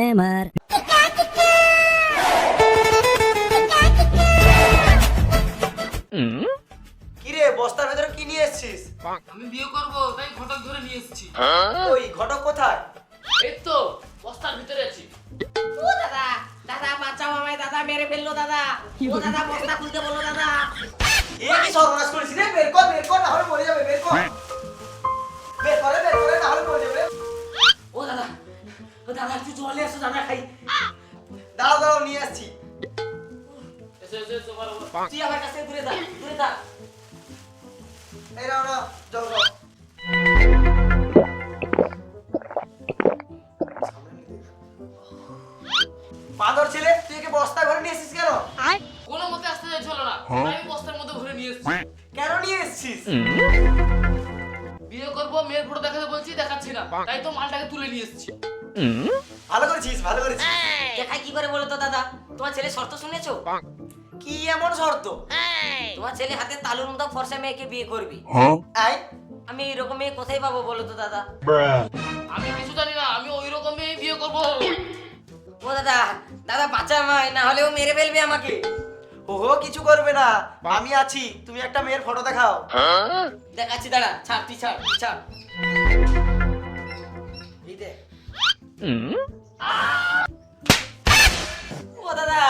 Disclaimer. কিরে বস্তার ভেতরে কি নিয়ে এসেছিস? আমি বিয়ে করব তাই ঘটক ধরে নিয়ে এসেছি। ওই ঘটক কোথায়? এই তো বস্তার ভিতরে আছি। ও দাদা দাদা বাঁচাও আমায় দাদা মেরে ফেলল দাদা। ও দাদা বস্তা খুলতে বলল দাদা। এ কি সর্বনাশ করেছিস রে? বের কর বের কর না হলে মরে যাবে বের কর। বের করে বের করে না হলে মরে যাবে। ও দাদা দাদা তুই চলে এসো দাদা খাই। দাঁড়াও দাঁড়াও নিয়ে আসছি। এসে এসে এসে বলো বলো। তুই আমার কাছে দূরে থাক দূরে থাক। এই নাও না জল দাও। বাঁদর ছেলে তুই একে বস্তা ঘরে নিয়ে এসেছিস কেন? কোনো মতে আসতে যাচ্ছিল না। আমি বস্তার মধ্যে ভরে নিয়ে এসেছি। কেন নিয়ে এসেছিস? বিয়ে করব মেয়ের ফটো দেখাতে বলছি দেখাচ্ছি না। তাই তো মালটাকে তুলে নিয়ে এসেছি। ভালো করেছিস ভালো করেছিস। দেখাই কি করে বলো তো দাদা? তোমার ছেলে শর্ত শুনেছো? কি এমন শর্ত? তোমার ছেলে হাতে তালুর মতো ফর্সা মেয়েকে বিয়ে করবি। আই আমি এইরকম মেয়ে কোথায় পাবো বলো তো দাদা? আমি কিছু জানি না আমি ওই রকম মেয়ে বিয়ে করব। ও দাদা দাদা বাঁচা আমায় না হলেও মেরে ফেলবে আমাকে। ওহো কিছু করবে না। আমি আছি তুমি একটা মেয়ের ফটো দেখাও। দেখাচ্ছি দাঁড়া ছাড় তুই ছাড় তুই ছাড়। ও দাদা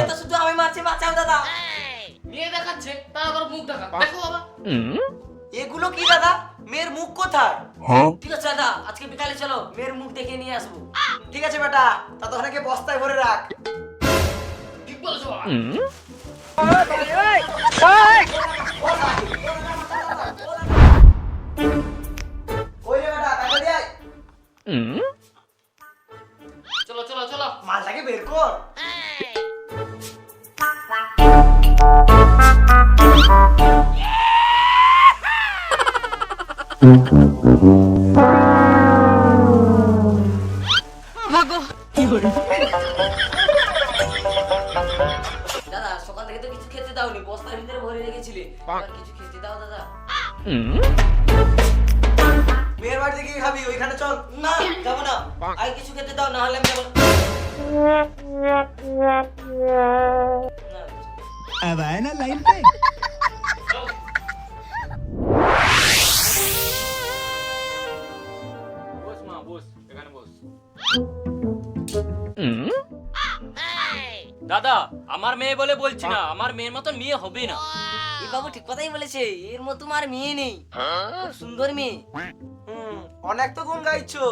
এ শুধু আমি মারছি বাঁচাও দাদা। মেয়ে দেখাচ্ছে তার আবার মুখ দেখা দেখো বাবা। এগুলো কি দাদা? মেয়ের মুখ কোথায়? ঠিক আছে দাদা আজকে বিকালে চলো মেয়ের মুখ দেখে নিয়ে আসব। ঠিক আছে বেটা তা বস্তায় ভরে রাখ। ঠিক বলেছ বাবা। ওই মালটাকে বের কর। দাদা সকাল থেকে তো কিছু খেতে দাওনি বস্তার ভিতরে ভরে রেখেছিলে। কিছু খেতে দাও দাদা। মেয়ের বাড়িতে গিয়ে খাবি ওইখানে চল। না যাব না। আর কিছু খেতে দাও না হলে আমি अब आए ना लाइन पे বস মা বস এখানে বস দাদা আমার মেয়ে বলে বলছি না আমার মেয়ের মতন মেয়ে হবে না এই বাবু ঠিক কথাই বলেছে এর মতো আর মেয়ে নেই খুব সুন্দর মেয়ে হুম অনেক তো গুণ গাইছো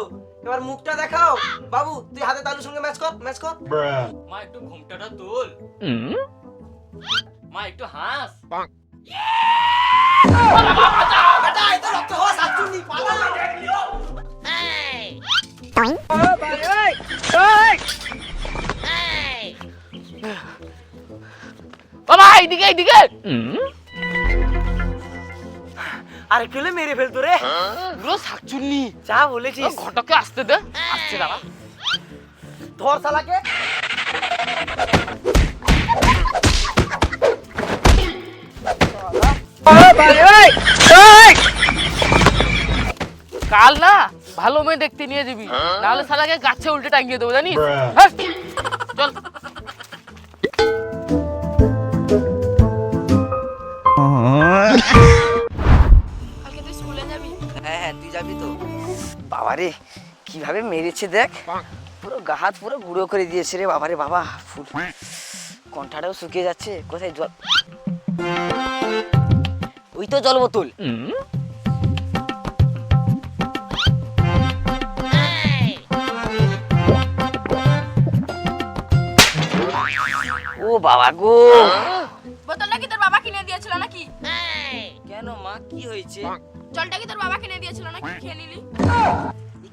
এবার মুখটা দেখাও। বাবু তুই হাতে তালুর সঙ্গে ম্যাচ কর ম্যাচ কর। মা একটু ঘুমটাটা তোল। মা একটু হাস। বাবা এইদিকে আর হলে মেরে ফেলতো রে। শাকচুন্নি যা বলেছিস। ঘটকে আসতে দে। আসছে দাঁড়া। ধর শালাকে। কাল না ভালো মেয়ে দেখতে নিয়ে যাবি। নাহলে শালাকে গাছে উল্টে টাঙ্গিয়ে দেবো জানিস? হ্যাঁ? চল। বাবারে কীভাবে মেরেছে দেখ? পুরো গা হাত পুরো গুঁড়ো করে দিয়েছে রে বাবারে বাবা ফুল। কণ্ঠাটাও শুকিয়ে যাচ্ছে। কোথায় জল? ওই তো জল বোতল। ও বাবা গো। বোতলটা কি তোর বাবা কিনে দিয়েছিল নাকি? কেন মা কি হয়েছে? জলটা কি তোর বাবা কিনে দিয়েছিল নাকি? খেয়ে নিলি।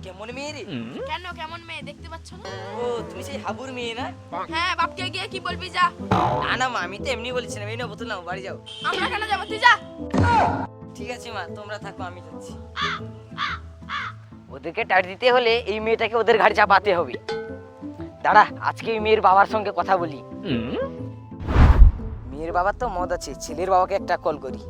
কেমন মেয়ে রে? কেন কেমন মেয়ে দেখতে পাচ্ছ না? ও তুমি সেই হাবুর মেয়ে না? হ্যাঁ বাপকে গিয়ে কি বলবি যা। না না মা আমি তো এমনি বলছিলাম এই না বোতল নাও বাড়ি যাও। আমরা কেন যাব? তুই যা। ঠিক আছে মা তোমরা থাকো আমি যাচ্ছি। ওদেরকে টাইট দিতে হলে এই মেয়েটাকে ওদের ঘাড়ে চাপাতে হবে। দাঁড়া আজকে এই মেয়ের বাবার সঙ্গে কথা বলি। মেয়ের বাবার তো মদ আছে ছেলের বাবাকে একটা কল করি।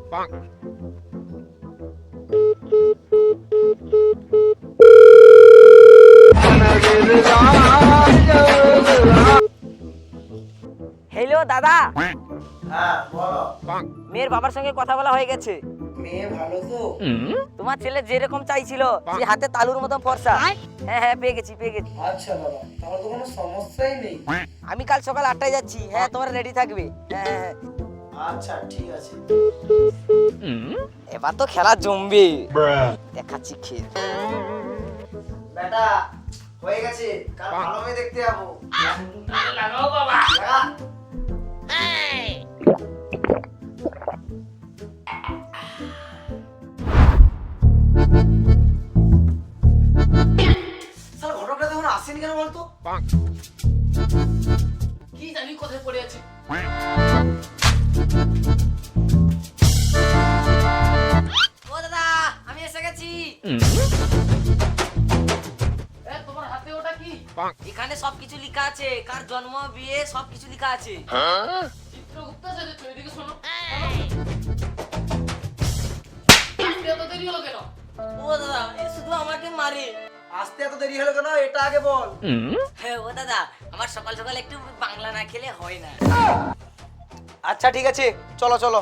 হ্যালো দাদা। হ্যাঁ, মেয়ের বাবার সঙ্গে কথা বলা হয়ে গেছে। তোমার ছেলে যেরকম চাইছিল যে হাতে তালুর মতো ফর্সা। হ্যাঁ হ্যাঁ পেয়ে গেছি পেয়ে গেছি। আচ্ছা বাবা তাহলে তো কোনো সমস্যাই নেই। আমি কাল সকাল আটটায় যাচ্ছি। হ্যাঁ তোমার রেডি থাকবে। হ্যাঁ, হ্যাঁ, হ্যাঁ আচ্ছা ঠিক আছে। এবার তো খেলা জমবে। দেখাচ্ছি খেয়ে বেটা হয়ে গেছে। কাল ভালো হয়ে দেখতে যাব। লাগাও বাবা। লাগা। আছে চিত্রগুপ্ত সেজেছো এদিকে শোনো দেরি হলো কেন ও দাদা শুধু আমাকে মারে আসতে এত দেরি হলো কেন এটা আগে বল হ্যাঁ ও দাদা আমার সকাল সকাল একটু বাংলা না খেলে হয় না। আচ্ছা ঠিক আছে। চলো চলো।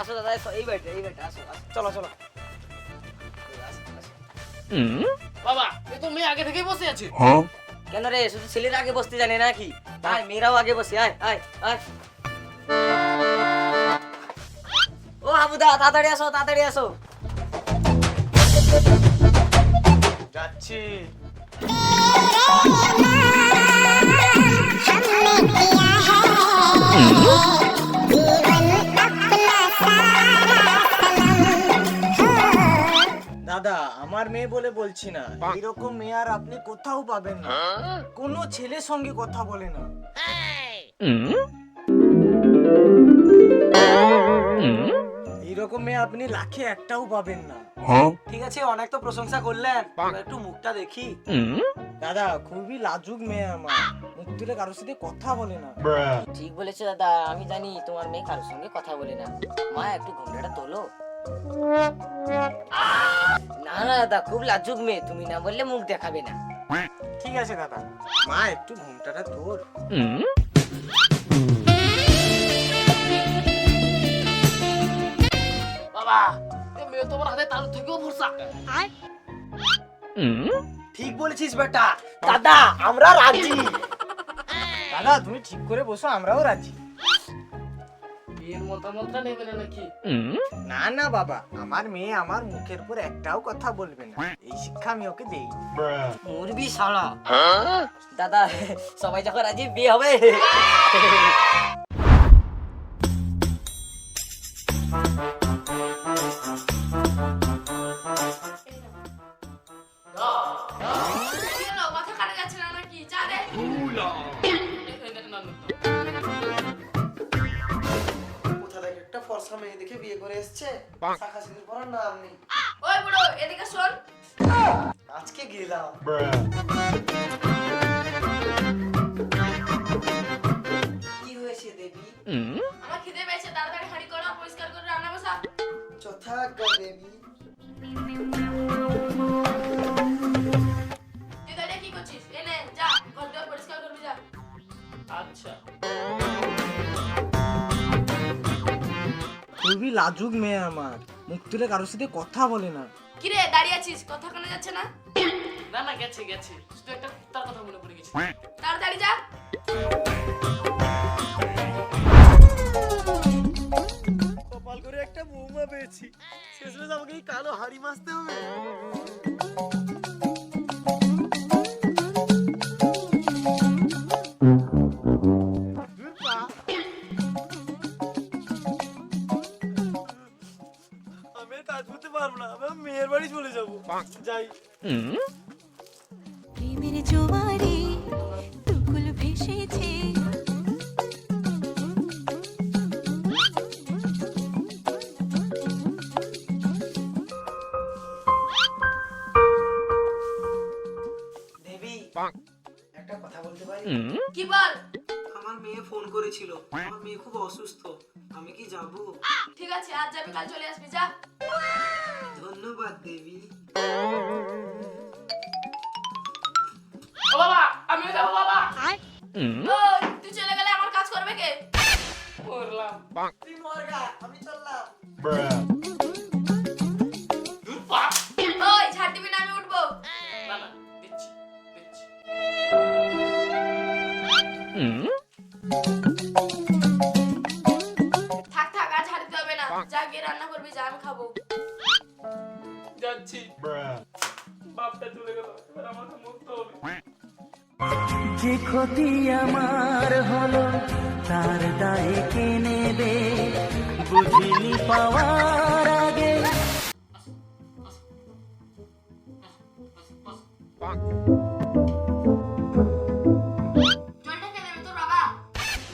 আসো দাদা এই বাড়িটা এই বাড়িটা। আসো আসো। চলো চলো। বাবা এ তো মেয়ে আগে থেকেই বসে আছে। কেন রে শুধু ছেলেরা আগে বসতে জানে নাকি? আয় মেয়েরাও আগে বসে আয় আয় আয়। ও হাবুদা তাড়াতাড়ি আসো তাড়াতাড়ি আসো। যাচ্ছি। দাদা আমার মেয়ে বলে বলছি না। এরকম মেয়ে আর আপনি কোথাও পাবেন না। কোনো ছেলের সঙ্গে কথা বলে না। এইরকম মেয়ে আপনি লাখে একটাও পাবেন না। ঠিক আছে অনেক তো প্রশংসা করলেন। একটু মুখটা দেখি। দাদা খুবই লাজুক মেয়ে আমার। মুখ তুলে কারোর সাথে কথা বলে না। ঠিক বলেছ দাদা আমি জানি তোমার মেয়ে কারোর সঙ্গে কথা বলে না। মা একটু ঘুমটাটা তোলো। না না দাদা খুব লাজুক মেয়ে। তুমি না বললে মুখ দেখাবে না। ঠিক আছে দাদা। মা একটু ঘুমটাটা তোর বাবা এ মেয়ে তোমার হাতে তালু থেকেও ভরসা ঠিক বলেছিস বেটা। দাদা আমরা রাজি। দাদা তুমি ঠিক করে বসো আমরাও রাজি। বিয়ের মতামত নেবে না নাকি না না বাবা। আমার মেয়ে আমার মুখের উপর একটাও কথা বলবে না। এই শিক্ষা আমি ওকে দেই। মুরবি সাড়া দাদা সবাই যখন রাজি বিয়ে হবে। করে এসছে শাখা সিঁদুর পরার নাম নেই। ওই বুড়ো এদিকে শোন। আজকে গেলাম। কি হয়েছে দেবী? আমার খিদে পেয়েছে তাড়াতাড়ি হাঁড়ি করো পরিষ্কার করে রান্না বসা যথাজ্ঞা দেবী। তুই দাঁড়িয়ে কি করছিস? এ নে যা ঘর পরিষ্কার করবি যা। আচ্ছা। খুবই লাজুক মেয়ে আমার। মুখ তুলে কারোর সাথে কথা বলে না। কি রে দাঁড়িয়ে আছিস? কথা কানে যাচ্ছে না? না না গেছে গেছে। শুধু একটা কুত্তার কথা মনে পড়ে গেছে। তাড়াতাড়ি যা। কপাল করে একটা বৌমা পেয়েছি। শেষমেশ আমাকে এই কালো হাড়ি মাসতে হবে। কাজ করতে পারব না। আমি মেয়ের বাড়ি চলে যাব। যাই। প্রেমের জোয়ারে করেছিল। আমার মেয়ে খুব অসুস্থ। আমি কি যাব? ঠিক আছে আজ যাবি কাল চলে আসবি যা। ধন্যবাদ দেবী। ও বাবা আমি ওই, তুই চলে গেলে আমার কাজ করবে কে? করলাম। তুই মর গা, আমি চললাম। ওই দিবি না আমি উঠবো। না না দিচ্ছি দিচ্ছি। যে ক্ষতি আমার হলো তার দায় কে নেবে? বুঝিনি পাওয়ার আগে।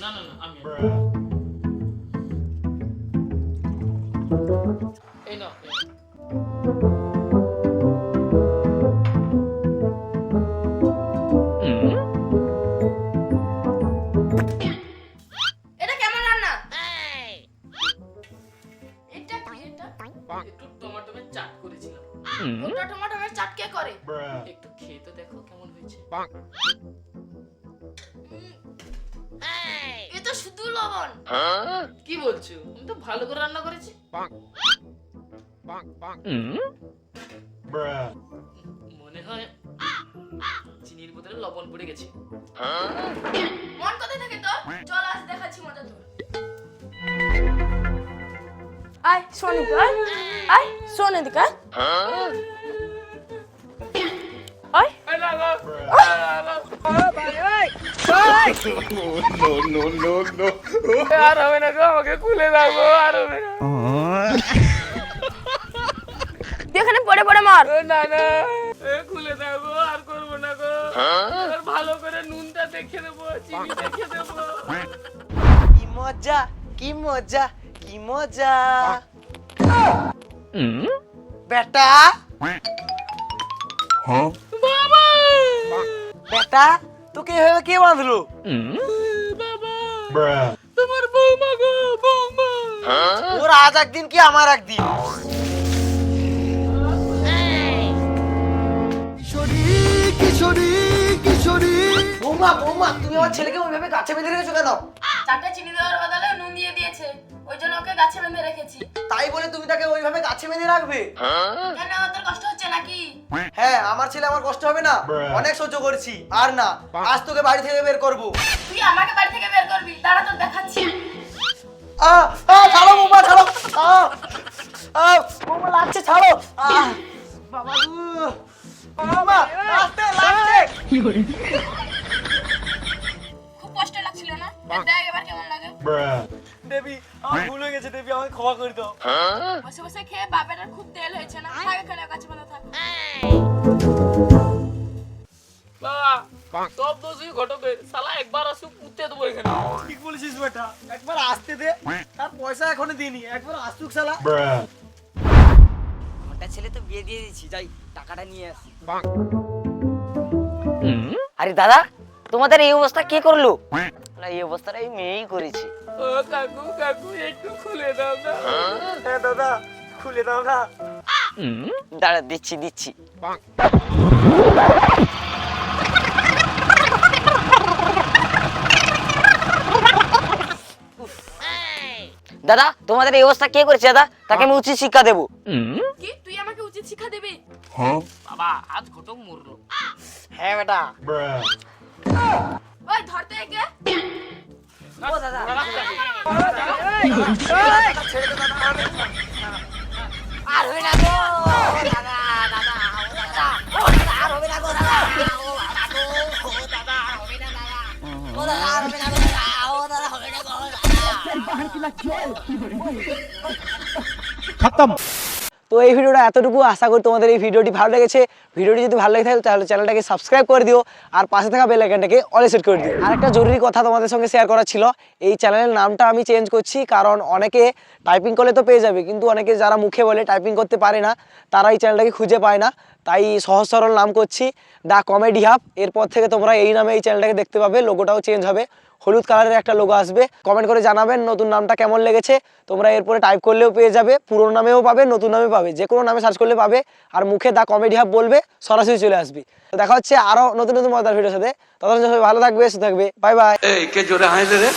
না না না আমি লবণ কি বলছো? আমি তো ভালো করে রান্না করেছি। মনে হয় চিনির বোতলে লবণ পড়ে গেছে। মন কোথায় থাকে তোর? চল আজ দেখাচ্ছি মজা তোর। আয় শোন এদিকে, আয়। আয় শোন এদিকে আয়। আয়। আর হবে না গো আমাকে খুলে দাও গো আর হবে না তুই এখানে পড়ে পড়ে মার। ও না না। এ খুলে দাও গো আর করব না গো। আর ভালো করে নুনটা দেখে দেবো চিনি দেখে দেবো। কি মজা কি মজা কি মজা। বেটা। বেটা। তোকে এভাবে কে বাঁধলো? তোমার বৌমা গো বৌমা। ওর আজ একদিন কি আমার একদিন? বৌমা বৌমা তুমি আমার ছেলেকে ওইভাবে গাছে বেঁধে রেখেছো কেন? চারটে চিনি দেওয়ার বদলে নুন দিয়ে দিয়েছে। ওই জন্য ওকে গাছে বেঁধে রেখেছি। তাই বলে তুমি তাকে ওইভাবে গাছে বেঁধে রাখবে? কেন? তোর কষ্ট হচ্ছে নাকি? হ্যাঁ আমার ছেলে আমার কষ্ট হবে না। অনেক সহ্য করেছি আর না। আজ তোকে বাড়ি থেকে বের করব। তুই আমাকে বাড়ি থেকে বের করবি দাঁড়া তোর দেখাচ্ছি। আহ, আহ, ছাড়ো বৌমা ছাড়ো। আহ, আহ, বৌমা লাগছে ছাড়ো। আহ, বাবা গো। বৌমা লাগছে লাগছে। খুব কষ্ট লাগছিল না? দেখ এবার কেমন লাগে। দেবী আমার ভুল হয়ে গেছে দেবী আমাকে ক্ষমা করে দাও। বসে বসে খেয়ে বাপের খুব তেল হয়েছে না? থাক এখানে গাছে বাঁধা থাক। বাবা সব দোষই ঘটকের। শালা একবার আসুক পুঁতে দেবো এখানে। ঠিক বলেছিস বেটা। একবার আসতে দে। তার পয়সা এখনও দিইনি। একবার আসুক শালা। আমারটা ছেলে তো বিয়ে দিয়ে দিয়েছি যাই টাকাটা নিয়ে আসি আরে দাদা তোমাদের এই অবস্থা কে করল? না এই অবস্থাটা এই মেয়েই করেছে। ও কাকু কাকু একটু খুলে দাও না। হ্যাঁ দাদা খুলে দাও না। দাঁড়া দিচ্ছি দিচ্ছি। দাদা তোমাদের এই অবস্থা কে করেছে দাদা? তাকে আমি উচিত শিক্ষা দেবো। কি? তুই আমাকে উচিত শিক্ষা দিবি? বাবা আজ ঘটক মরলো। হ্যাঁ বেটা। ওই ধরতে একে ও দাদা আর হবে না গো দাদা দাদা ও দাদা ও দাদা আর হবে না গো দাদা ও দাদা আর হবে না দাদা ও দাদা আর হবে না গো দাদা ও দাদা হবে না গো দাদা তো এই ভিডিওটা এতটুকু। আশা করি তোমাদের এই ভিডিওটি ভালো লেগেছে। ভিডিওটি যদি ভালো লেগে থাকে, তাহলে চ্যানেলটাকে সাবস্ক্রাইব করে দিও। আর পাশে থাকা বেল আইকনটাকে অলে সেট করে দিও। আর একটা জরুরি কথা তোমাদের সঙ্গে শেয়ার করা ছিল, এই চ্যানেলের নামটা আমি চেঞ্জ করছি কারণ অনেকে টাইপিং করলে তো পেয়ে যাবে, কিন্তু অনেকে যারা মুখে বলে টাইপিং করতে পারে না, তারা এই চ্যানেলটাকে খুঁজে পায় না। তাই সহজ সরল নাম করছি দ্য কমেডি হাব। এরপর থেকে তোমরা এই নামে এই চ্যানেলটাকে দেখতে পাবে লোগোটাও চেঞ্জ হবে। হলুদ কালারের একটা লোগো আসবে। কমেন্ট করে জানাবেন নতুন নামটা কেমন লেগেছে। তোমরা এরপরে টাইপ করলেও পেয়ে যাবে পুরোনো নামেও পাবে নতুন নামে পাবে। যে কোনো নামে সার্চ করলে পাবে। আর মুখে দ্য কমেডি হাব বলবে সরাসরি চলে আসবি। তো দেখা হচ্ছে আরও নতুন নতুন মজার ভিডিওর সাথে। ততক্ষণ সবাই ভালো থাকবে সুস্থ থাকবে। বাই বাই কে জোরে হাসে রে?